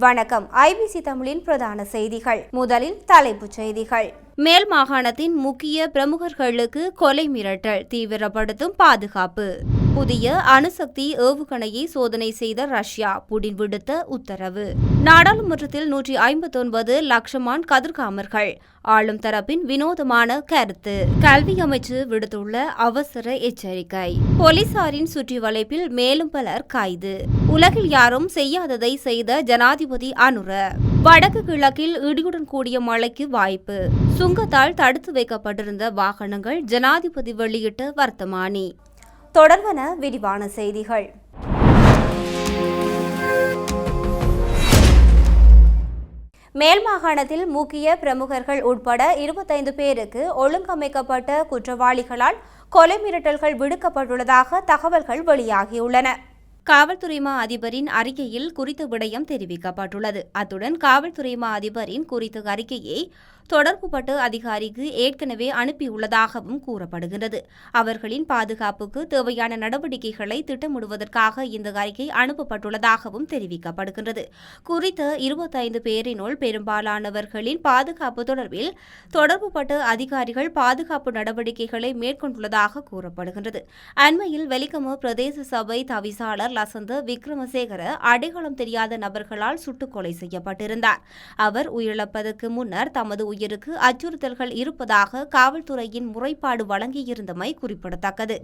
வணக்கம். ஐபிசி தமிழின் பிரதான செய்திகள். முதலில் தலைப்புச் செய்திகள். மேல் மாகாணத்தின் முக்கிய பிரமுகர்களுக்கு கொலை மிரட்டல் தீவிரப்படுத்தும் பாதுகாப்பு. புதிய அணுசக்தி ஏவுகணையை சோதனை செய்த ரஷ்யா புடின் விடுத்த உத்தரவு. நாடாளுமன்றத்தில் நூற்றி ஐம்பத்தொன்பது லட்சமான் கதிர்காமர்கள். ஆளும் தரப்பின் வினோதமான கருத்து. கல்வி அமைச்சு விடுத்துள்ள அவசர எச்சரிக்கை. போலீசாரின் சுற்றி வளைப்பில் மேலும் பலர் கைது. உலகில் யாரும் செய்யாததை செய்த ஜனாதிபதி அனுர. வடக்கு கிழக்கில் இடியுடன் கூடிய மழைக்கு வாய்ப்பு. சுங்கத்தால் தடுத்து வைக்கப்பட்டிருந்த வாகனங்கள் ஜனாதிபதி வெளியிட்ட வர்த்தமானி. தொடர்வன விரிவான செய்திகள். மேல் மாகாணத்தில் முக்கிய பிரமுகர்கள் உட்பட இருபத்தைந்து பேருக்கு ஒழுங்கமைக்கப்பட்ட குற்றவாளிகளால் கொலை மிரட்டல்கள் விடுக்கப்பட்டுள்ளதாக தகவல்கள் வெளியாகியுள்ளன. காவல்துறை மா அதிபரின் அறிக்கையில் குறித்த விடயம் தெரிவிக்கப்பட்டுள்ளது. அத்துடன் காவல்துறை மா அதிபரின் குறித்த அறிக்கையை தொடர்புபட்ட அதிகாரிக்கு ஏற்கனவே அனுப்பியுள்ளதாகவும் கூறப்படுகிறது அவர்களின் பாதுகாப்புக்கு தேவையான நடவடிக்கைகளை திட்டமிடுவதற்காக இந்த அறிக்கை அனுப்பப்பட்டுள்ளதாகவும் தெரிவிக்கப்படுகின்றது. குறித்த இருபத்தைந்து பேரினுள் பெரும்பாலானவர்களின் பாதுகாப்பு தொடர்பில் தொடர்புபட்ட அதிகாரிகள் பாதுகாப்பு நடவடிக்கைகளை மேற்கொண்டுள்ளதாக கூறப்படுகின்றது. அண்மையில் வெலிகம பிரதேச சபை தவிசாளர் லசந்த விக்ரமசேகர அடையாளம் தெரியாத நபர்களால் சுட்டுக் கொலை செய்யப்பட்டிருந்தார். அவர் உயிரிழப்பதற்கு முன்னர் தமது உயிருக்கு அச்சுறுத்தல்கள் இருப்பதாக காவல்துறையின் முறைப்பாடு வழங்கியிருந்தமை குறிப்பிடத்தக்கது.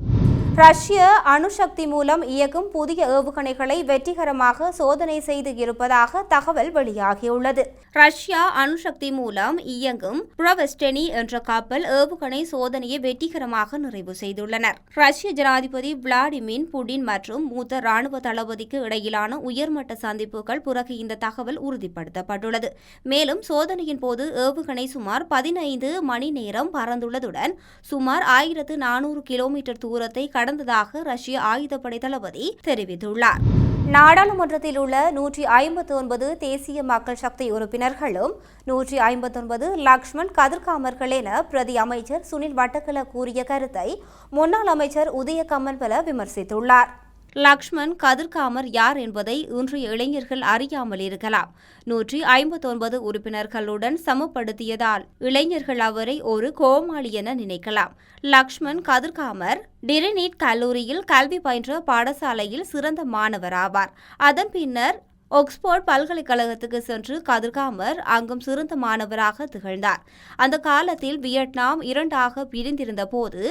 ரஷ்ய அணுசக்தி மூலம் இயக்கும் புதிய ஏவுகணைகளை வெற்றிகரமாக சோதனை செய்து இருப்பதாக தகவல் வெளியாகியுள்ளது. ரஷ்யா அணுசக்தி மூலம் இயங்கும் புரவெஸ்டெனி என்ற கப்பல் ஏவுகணை சோதனையை வெற்றிகரமாக நிறைவு செய்துள்ளனர். ரஷ்ய ஜனாதிபதி விளாடிமிர் புடின் மற்றும் மூத்த ராணுவ தளபதிக்கு இடையிலான உயர்மட்ட சந்திப்புகள் பிறகு இந்த தகவல் உறுதிப்படுத்தப்பட்டுள்ளது. மேலும் சோதனையின் போது ஏவுகணை சுமார் பதினைந்து மணி நேரம் பறந்துள்ளதுடன் சுமார் ஆயிரத்து நானூறு கிலோமீட்டர் தூரத்தை கடந்ததாக ரஷ்ய ஆயுதப்படை தளபதி தெரிவித்துள்ளார். நாடாளுமன்றத்தில் உள்ள நூற்றி ஐம்பத்தி ஒன்பது தேசிய மக்கள் சக்தி உறுப்பினர்களும் நூற்றி ஐம்பத்தொன்பது லக்ஷ்மண் கதிர்காமர்கள் என பிரதி அமைச்சர் சுனில் வட்டக்கல கூறிய கருத்தை முன்னாள் அமைச்சர் உதய பல விமர்சித்துள்ளார். லக்ஷ்மண் கதிர்காமர் யார் என்பதை இன்றைய இளைஞர்கள் அறியாமல் இருக்கலாம். நூற்றி ஐம்பத்தொன்பது உறுப்பினர்களுடன் சமப்படுத்தியதால் இளைஞர்கள் அவரை ஒரு கோமாளி என நினைக்கலாம். லக்ஷ்மண் கதிர்காமர் டிரினீட் கல்லூரியில் கல்வி பயின்ற பாடசாலையில் சிறந்த மாணவர் ஆவார். அதன் பின்னர் ஒக்ஸ்போர்ட் பல்கலைக்கழகத்துக்கு சென்று கதிர்காமர் அங்கும் சிறந்த மாணவராக திகழ்ந்தார். அந்த காலத்தில் வியட்நாம் இரண்டாக பிரிந்திருந்த போது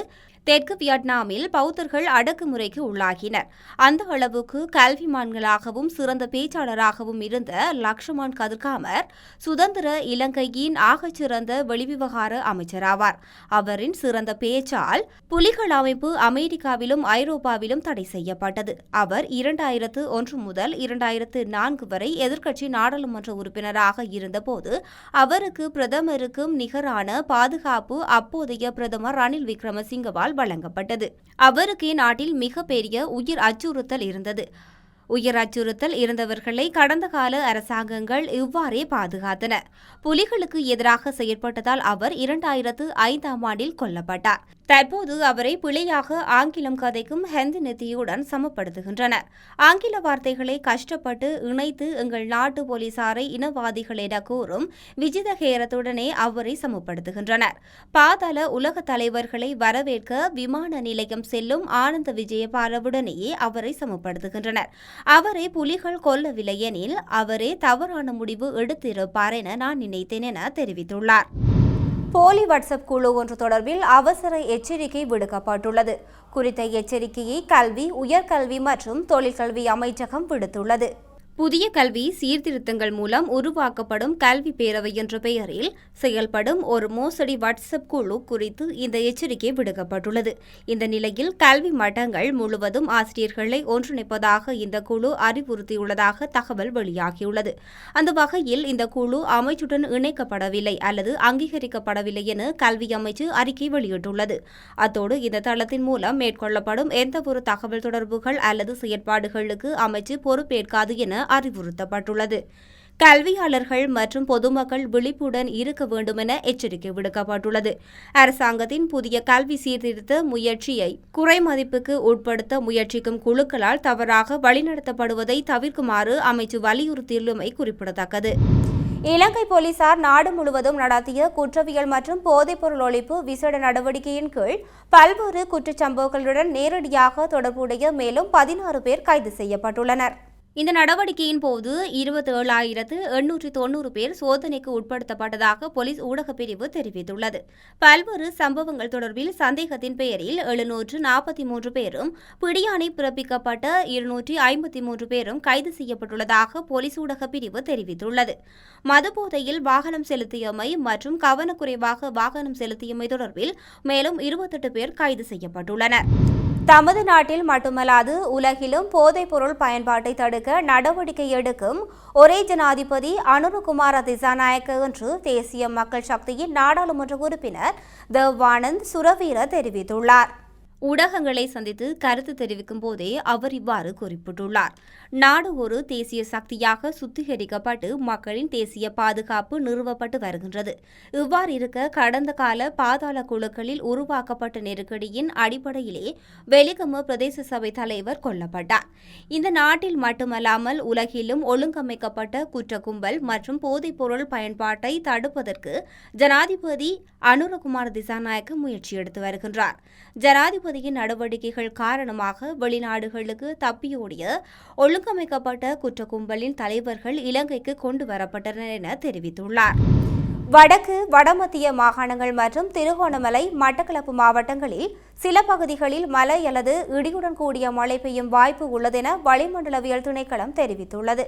தெற்கு வியட்நாமில் பௌத்தர்கள் அடக்குமுறைக்கு உள்ளாகினர். அந்த அளவுக்கு கல்விமான்களாகவும் சிறந்த பேச்சாளராகவும் இருந்த லக்ஷ்மான் கதிர்காமர் சுதந்திர இலங்கையின் ஆகச்சிறந்த வெளிவிவகார அமைச்சராவார். அவரின் சிறந்த பேச்சால் புலிகள் அமைப்பு அமெரிக்காவிலும் ஐரோப்பாவிலும் தடை செய்யப்பட்டது. அவர் இரண்டாயிரத்து ஒன்று முதல் இரண்டாயிரத்து நான்கு வரை எதிர்க்கட்சி நாடாளுமன்ற உறுப்பினராக இருந்தபோது அவருக்கு பிரதமருக்கும் நிகரான பாதுகாப்பு அப்போதைய பிரதமர் ரணில் விக்ரமசிங்கவால் வழங்கப்பட்டது அவருக்கு நாட்டில் மிகப்பெரிய உயிர் அச்சுறுத்தல் இருந்தது. உயர் அச்சுறுத்தல் இருந்தவர்களை கடந்த கால அரசாங்கங்கள் இவ்வாறே பாதுகாத்தன. புலிகளுக்கு எதிராக செயற்பட்டதால் அவர் இரண்டாயிரத்து ஐந்தாம் ஆண்டில் கொல்லப்பட்டார். தற்போது அவரை பிழையாக ஆங்கிலம் கதைக்கும் ஹெந்தி நிதியுடன் சமப்படுத்துகின்றனர் ஆங்கில வார்த்தைகளை கஷ்டப்பட்டு இணைத்து எங்கள் நாட்டு போலீசாரை இனவாதிகள் என கூறும் விஜித ஹேரத்துடனே அவரை சமப்படுத்துகின்றனர். பாதாள உலக தலைவர்களை வரவேற்க விமான நிலையம் செல்லும் ஆனந்த விஜயபாலவுடனேயே அவரை சமப்படுத்துகின்றனர். அவரை புலிகள் கொல்லவில்லை எனில் அவரே தவறான முடிவு எடுத்திருப்பார் என நான் நினைத்தேன் என தெரிவித்துள்ளார். போலி வாட்ஸ்அப் குழு ஒன்று தொடர்பில் அவசர எச்சரிக்கை விடுக்கப்பட்டுள்ளது. குறித்த எச்சரிக்கையை கல்வி உயர்கல்வி மற்றும் தொழிற்கல்வி அமைச்சகம் விடுத்துள்ளது. புதிய கல்வி சீர்திருத்தங்கள் மூலம் உருவாக்கப்படும் கல்வி பேரவை என்ற பெயரில் செயல்படும் ஒரு மோசடி வாட்ஸ்அப் குழு குறித்து இந்த எச்சரிக்கை விடுக்கப்பட்டுள்ளது. இந்த நிலையில் கல்வி மட்டங்கள் முழுவதும் ஆசிரியர்களை ஒன்றிணைப்பதாக இந்த குழு அறிவுறுத்தியுள்ளதாக தகவல் வெளியாகியுள்ளது. அந்த வகையில் இந்த குழு அமைச்சுடன் இணைக்கப்படவில்லை அல்லது அங்கீகரிக்கப்படவில்லை என கல்வி அமைச்சு அறிக்கை வெளியிட்டுள்ளது. அத்தோடு இந்த தளத்தின் மூலம் மேற்கொள்ளப்படும் எந்தவொரு தகவல் தொடர்புகள் அல்லது செயற்பாடுகளுக்கு அமைச்சு பொறுப்பேற்காது என அறிவுறுத்தப்பட்டுள்ளது. கல்வியாளர்கள் மற்றும் பொதுமக்கள் விழிப்புடன் இருக்க வேண்டுமென எச்சரிக்கை விடுக்கப்பட்டுள்ளது. அரசாங்கத்தின் புதிய கல்வி சீர்திருத்த முயற்சியை குறைமதிப்புக்கு உட்படுத்த முயற்சிக்கும் குழுக்களால் தவறாக வழிநடத்தப்படுவதை தவிர்க்குமாறு அமைச்சு வலியுறுத்தியுள்ளமை குறிப்பிடத்தக்கது. இலங்கை போலீசார் நாடு முழுவதும் நடத்திய குற்றவியல் மற்றும் போதைப்பொருள் ஒழிப்பு விசேட நடவடிக்கையின் கீழ் பல்வேறு குற்றச்சம்பவங்களுடன் நேரடியாக தொடர்புடைய மேலும் பதினாறு பேர் கைது செய்யப்பட்டுள்ளனர். இந்த நடவடிக்கையின் போது இருபத்தேழாயிரத்து எண்ணூற்றி தொண்ணூறு பேர் சோதனைக்கு உட்படுத்தப்பட்டதாக போலீஸ் ஊடகப் பிரிவு தெரிவித்துள்ளது. பல்வேறு சம்பவங்கள் தொடர்பில் சந்தேகத்தின் பெயரில் எழுநூற்று நாற்பத்தி மூன்று பேரும் பிடியாணை பிறப்பிக்கப்பட்ட இருநூற்றி ஐம்பத்தி மூன்று பேரும் கைது செய்யப்பட்டுள்ளதாக போலீஸ் ஊடகப் பிரிவு தெரிவித்துள்ளது. மதுபோதையில் வாகனம் செலுத்தியமை மற்றும் கவனக்குறைவாக வாகனம் செலுத்தியமை தொடர்பில் மேலும் இருபத்தெட்டு பேர் கைது செய்யப்பட்டுள்ளனர். தமது நாட்டில் மட்டுமல்லாது உலகிலும் போதைப்பொருள் பயன்பாட்டை தடுக்க நடவடிக்கை எடுக்கும் ஒரே ஜனாதிபதி அனுரகுமார திசாநாயக்க என்று தேசிய மக்கள் சக்தியின் நாடாளுமன்ற உறுப்பினர் தேவானந்த் சுரவீர தெரிவித்துள்ளார். ஊடகங்களை சந்தித்து கருத்து தெரிவிக்கும் போதே அவர் இவ்வாறு குறிப்பிட்டுள்ளார். நாடு ஒரு தேசிய சக்தியாக சுத்திகரிக்கப்பட்டு மக்களின் தேசிய பாதுகாப்பு நிறுவப்பட்டு வருகின்றது. இவ்வாறு இருக்க கடந்த கால பாதாள குழுக்களில் உருவாக்கப்பட்ட நெருக்கடியின் அடிப்படையிலே வெலிகம பிரதேச சபை தலைவர் கொல்லப்பட்டார். இந்த நாட்டில் மட்டுமல்லாமல் உலகிலும் ஒழுங்கமைக்கப்பட்ட குற்ற கும்பல் மற்றும் போதைப்பொருள் பயன்பாட்டை தடுப்பதற்கு ஜனாதிபதி அனுரகுமார் திசாநாயக்க முயற்சி எடுத்து வருகின்றார். ஜனாதிபதியின் நடவடிக்கைகள் காரணமாக வெளிநாடுகளுக்கு தப்பியோடிய ஒழுங்கமைக்கப்பட்ட குற்ற கும்பலின் தலைவர்கள் இலங்கைக்கு கொண்டு வரப்பட்டனர் என தெரிவித்துள்ளார். வடக்கு வடமத்திய மாகாணங்கள் மற்றும் திருகோணமலை மட்டக்களப்பு மாவட்டங்களில் சில பகுதிகளில் மழை அல்லது இடியுடன் கூடிய மழை பெய்யும் வாய்ப்பு உள்ளதென வளிமண்டலவியல் திணைக்களம் தெரிவித்துள்ளது.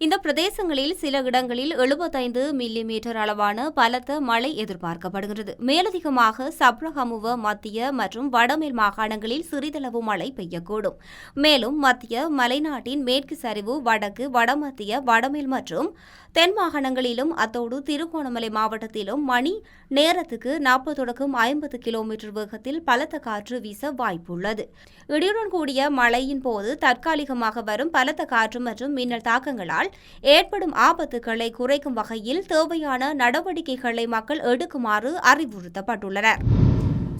இந்த பிரதேசங்களில் சில இடங்களில் எழுபத்தைந்து மில்லி மீட்டர் அளவான பலத்த மழை எதிர்பார்க்கப்படுகிறது மேலதிகமாக சப்ரகமுவ மத்திய மற்றும் வடமேல் மாகாணங்களில் சிறிதளவு மழை பெய்யக்கூடும். மேலும் மத்திய மலைநாட்டின் மேற்கு சரிவு வடக்கு வடமத்திய வடமேல் மற்றும் தென் மாகாணங்களிலும் அத்தோடு திருகோணமலை மாவட்டத்திலும் மணி நேரத்துக்கு நாற்பது தொடக்கம் ஐம்பது கிலோமீட்டர் வேகத்தில் பலத்த காற்று வீச வாய்ப்புள்ளது. இடியுடன் கூடிய மழையின் போது தற்காலிகமாக வரும் பலத்த காற்று மற்றும் மின்னல் தாக்கங்களால் ஏற்படும் ஆபத்துகளை குறைக்கும் வகையில் தேவையான நடவடிக்கைகளை மக்கள் எடுக்குமாறு அறிவுறுத்தப்பட்டுள்ளனர்.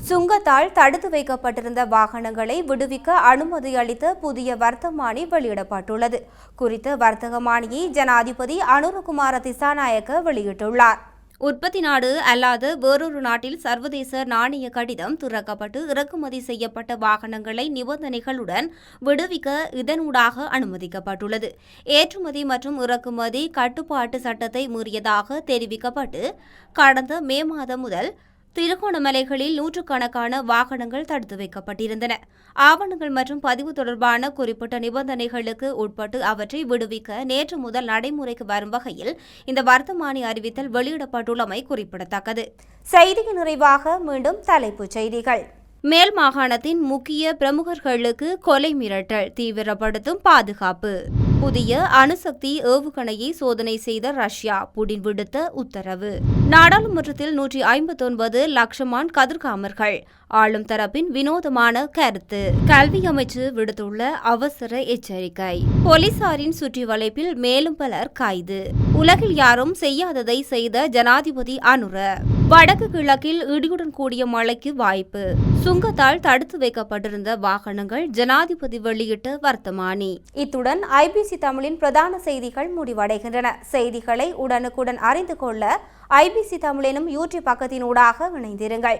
சுங்கத்தால் தடுத்து வைக்கப்பட்டிருந்த வாகனங்களை விடுவிக்க அனுமதி அளித்த புதிய வர்த்தமானி வெளியிடப்பட்டுள்ளது. குறித்த வர்த்தகமானியை ஜனாதிபதி அனுரகுமார திசாநாயக்க வெளியிட்டுள்ளார். உற்பத்தி நாடு அல்லாத வேறொரு நாட்டில் சர்வதேச நாணய கடிதம் திறக்கப்பட்டு இறக்குமதி செய்யப்பட்ட வாகனங்களை நிபந்தனைகளுடன் விடுவிக்க இதனூடாக அனுமதிக்கப்பட்டுள்ளது. ஏற்றுமதி மற்றும் இறக்குமதி கட்டுப்பாட்டு சட்டத்தை மீறியதாக தெரிவிக்கப்பட்டு கடந்த மே மாதம் முதல் திருகோணமலைகளில் நூற்றுக்கணக்கான வாகனங்கள் தடுத்து வைக்கப்பட்டிருந்தன. ஆவணங்கள் மற்றும் பதிவு தொடர்பான குறிப்பிட்ட நிபந்தனைகளுக்கு உட்பட்டு அவற்றை விடுவிக்க நேற்று முதல் நடைமுறைக்கு வரும் வகையில் இந்த வர்த்தமானி அறிவித்தல் வெளியிடப்பட்டுள்ளமை குறிப்பிடத்தக்கது. செய்தியின் நிறைவாக மீண்டும் தலைப்புச் செய்திகள். மேல் மாகாணத்தின் முக்கிய பிரமுகர்களுக்கு கொலை மிரட்டல் தீவிரப்படுத்தும் பாதுகாப்பு. புதிய அணுசக்தி ஏவுகணையை சோதனை செய்த ரஷ்யா புடின் விடுத்த உத்தரவு. நாடாளுமன்றத்தில் நூற்றி ஐம்பத்தொன்பது லட்சமான் கதிர்காமர்கள். ஆளும் தரப்பின் வினோதமான கருத்து. கல்வி அமைச்சு விடுத்துள்ள அவசர எச்சரிக்கை. போலீசாரின் சுற்றி வளைப்பில் மேலும் பலர் கைது. உலகில் யாரும் செய்யாததை செய்த ஜனாதிபதி அனுர. வடக்கு கிழக்கில் இடியுடன் கூடிய மழைக்கு வாய்ப்பு. சுங்கத்தால் தடுத்து வைக்கப்பட்டிருந்த வாகனங்கள் ஜனாதிபதி வெளியிட்ட வர்த்தமானி. இத்துடன் ஐபிசி தமிழின் பிரதான செய்திகள் முடிவடைகின்றன. செய்திகளை உடனுக்குடன் அறிந்து கொள்ள ஐபிசி தமிழினும் யூடியூப் பக்கத்தினூடாக இணைந்திருங்கள்.